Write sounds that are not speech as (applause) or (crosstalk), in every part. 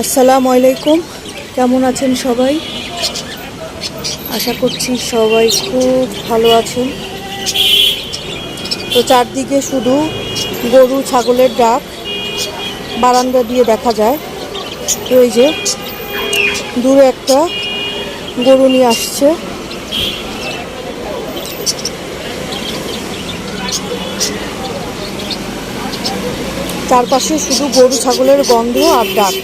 আসসালামু আলাইকুম। কেমন আছেন সবাই? আশা করছি সবাই খুব ভালো আছেন। তো চারদিকে শুধু গরু, ছাগলের ডাক, বারান্দা দিয়ে দেখা যায়। ওই যে দূরে একটা গরু নিয়ে আসছে। চারপাশে শুধু গরু, ছাগলের গন্ধ আর ডাক।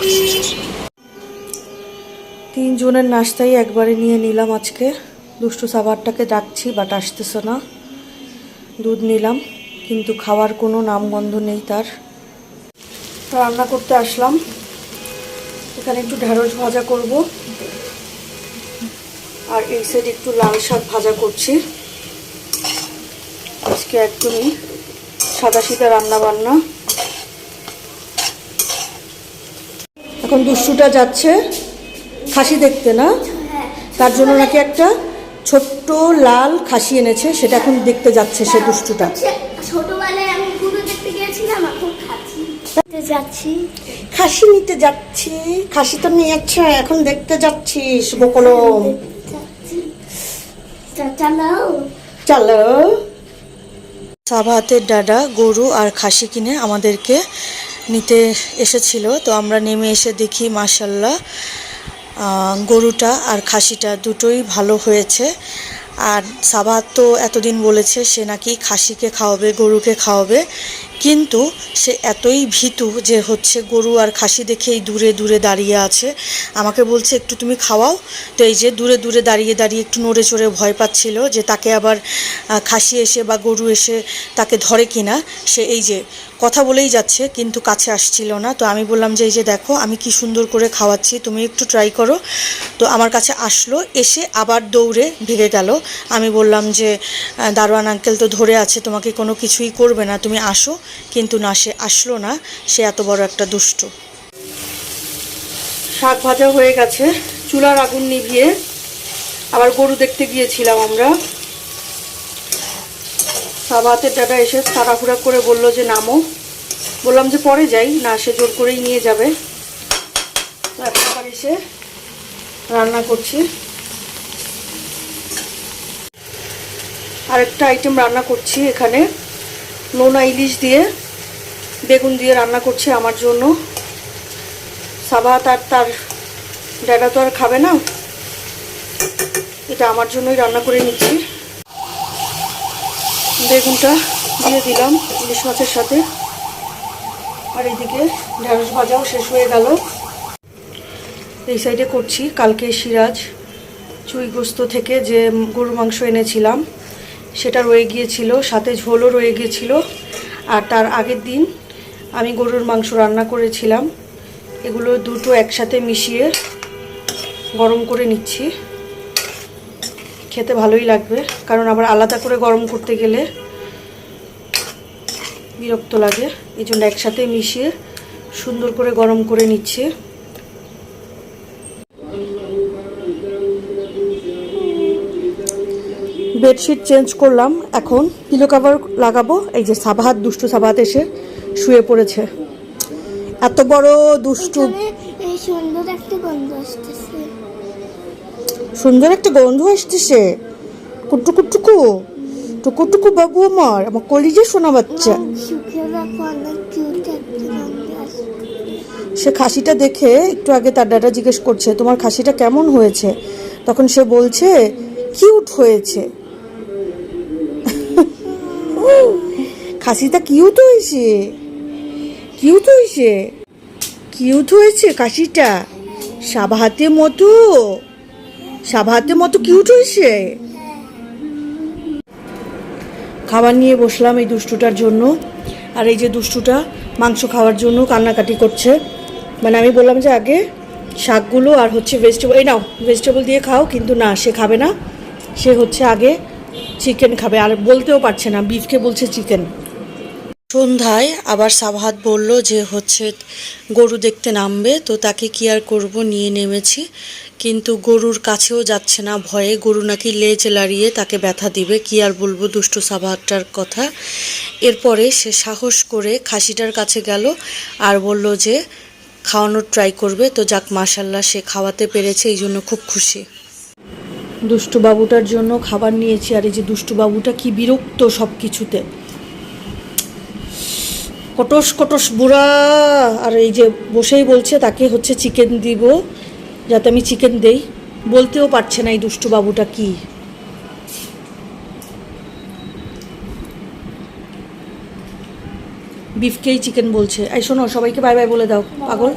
তিনজনের নাস্তাই একবারে নিয়ে নিলাম আজকে। দুষ্টু সাবারটাকে ডাকছি, বাট আসতেছে না। দুধ নিলাম, কিন্তু খাওয়ার কোনো নামগন্ধ নেই তার। রান্না করতে আসলাম। এখানে একটু ঢেঁড়স ভাজা করব। আর এই সাইড একটু লাল শাক ভাজা করছি। আজকে একদমই সাদা সিধা রান্না বান্না এখন দুষ্টুটা যাচ্ছে। খাসি দেখতে না? তার জন্য নাকি একটা ছোট্ট লাল খাসি এনেছে সেটা এখন দেখতে যাচ্ছে সে দুষ্টুটা। ছোটবেলায় আমি গুরু দেখতে গিয়েছিলাম এখন খাচ্ছি। যাচ্ছি। খাসি নিতে যাচ্ছি খাসি তো নিয়েছে এখন দেখতে যাচ্ছিস বকলম চালাও। চলো সাবাহাতের ডাডা গরু আর খাসি কিনে আমাদেরকে নিতে এসেছিল। তো আমরা নেমে এসে দেখি মাসাল্লাহ গরুটা আর খাসিটা দুটোই ভালো হয়েছে। আর সাবাহাত তো এতদিন বলেছে, সে নাকি খাসিকে খাওয়াবে, গরুকে খাওয়াবে। কিন্তু সে এতই ভীতু যে হচ্ছে গরু আর খাসি দেখেই দূরে দূরে দাঁড়িয়ে আছে। আমাকে বলছে, একটু তুমি খাওয়াও। তো এই যে দূরে দূরে দাঁড়িয়ে দাঁড়িয়ে একটু নড়ে চড়ে ভয় পাচ্ছিল যে তাকে আবার খাসি এসে বা গরু এসে তাকে ধরে কিনা। সে এই যে কথা বলেই যাচ্ছে, কিন্তু কাছে আসছিল না। তো আমি বললাম যে, এই যে দেখো, আমি কি সুন্দর করে খাওয়াচ্ছি, তুমি একটু ট্রাই করো। তো আমার কাছে আসলো, এসে আবার দৌড়ে ভেগে গেল। আমি বললাম যে দারোয়ান আঙ্কেল তো ধরে আছে, তোমাকে কোনো কিছুই করবে না, তুমি আসো। কিন্তু না, সে আসলো না, সে এত বড় একটা দুষ্ট। শাক ভাজা হয়ে গেছে, চুলার আগুন নিভিয়ে আবার গরু দেখতে গিয়েছিলাম আমরা। সাবাতের দাদা এসে তাড়াহুড়া করে বলল যে, নামো। বললাম যে, পরে যাই। না, সে জোর করেই নিয়ে যাবে। এসে রান্না করছি। আরেকটা আইটেম রান্না করছি এখানে। নোনা ইলিশ দিয়ে বেগুন দিয়ে রান্না করছি আমার জন্য। সাবাত আর তার ড্যাডা তো আর খাবে না। এটা আমার জন্যই রান্না করে নিচ্ছি। বেগুনটা দিয়ে দিলাম ইলিশ মাছের সাথে। আর এইদিকে ঢেঁড়স ভাজাও শেষ হয়ে গেল। এই সাইডে করছি। কালকে সিরাজ চুই গোস্ত থেকে যে গরুর মাংস এনেছিলাম, সেটা রয়ে গিয়েছিল, সাথে ঝোলও রয়ে গিয়েছিল। আর তার আগের দিন আমি গরুর মাংস রান্না করেছিলাম। এগুলো দুটো একসাথে মিশিয়ে গরম করে নিচ্ছি। খেতে ভালোই লাগবে, কারণ আবার আলাদা করে গরম করতে গেলে বিরক্ত লাগে। এই জন্য একসাথে মিশিয়ে সুন্দর করে গরম করে নিচ্ছি। বেডশিট চেঞ্জ করলাম, এখন পিলো কাভার লাগাবো। এই যে সাবাহাত, দুষ্টু সাবাহাত এসে শুয়ে পড়েছে। এত বড় দুষ্টু সুন্দর একটা গন্ধ আসতেছে। সুন্দর একটা গন্ধ আসতেছে। কুট্টু কুট্টুকু টুকু টুকু বাবু আমার আমার কলিজে শোনা বাচ্চা। সে খাসিটা দেখে একটু আগে তার ডাটা জিজ্ঞেস করছে তোমার খাসিটা কেমন হয়েছে? তখন সে বলছে কিউট (laughs) হয়েছে। খাসিটা কিউট হয়েছে। কিউট হয়েছে। কিউট হয়েছে খাসিটা। সাবাহাতের মতো সাবাহাতের মতো কিউট হয়েছে খাবার নিয়ে বসলাম এই দুষ্টুটার জন্য। আর এই যে দুষ্টুটা মাংস খাওয়ার জন্য কান্নাকাটি করছে। মানে আমি বললাম যে আগে শাকগুলো আর হচ্ছে ভেজিটেবল এই নাও ভেজিটেবল দিয়ে খাও, কিন্তু না, সে খাবে না। সে হচ্ছে আগে চিকেন খাবে। আর বলতেও পারছে না বিফকে বলছে চিকেন সন্ধ্যায় আবার সাবাহাত বলল যে হচ্ছে গরু দেখতে নামবে, তো তাকে কি আর করব? নিয়ে নেমেছি। কিন্তু গরুর কাছেও যাচ্ছে না ভয়ে। গরু নাকি লেজ লাড়িয়ে তাকে ব্যথা দিবে, কি আর বলব দুষ্টু সাবাহাতটার কথা। এরপরে সে সাহস করে খাসিটার কাছে গেল আর বলল যে, খাওয়ানোর ট্রাই করবে, তো যাক মাশাল্লাহ সে খাওয়াতে পেরেছে, এই জন্য খুব খুশি। দুষ্টু বাবুটার জন্য খাবার নিয়েছি, আর এই যে দুষ্টু বাবুটা কি বিরক্ত সব কিছুতে কটস কটস বুড়া, আর এই যে বসেই বলছে, তাকে হচ্ছে চিকেন দিব। যাতে আমি চিকেন দেই। বলতেও পারছে না এই দুষ্টু বাবুটা কি। বিফকেই চিকেন বলছে। এই শোনো, সবাইকে বাই বাই বলে দাও। পাগল?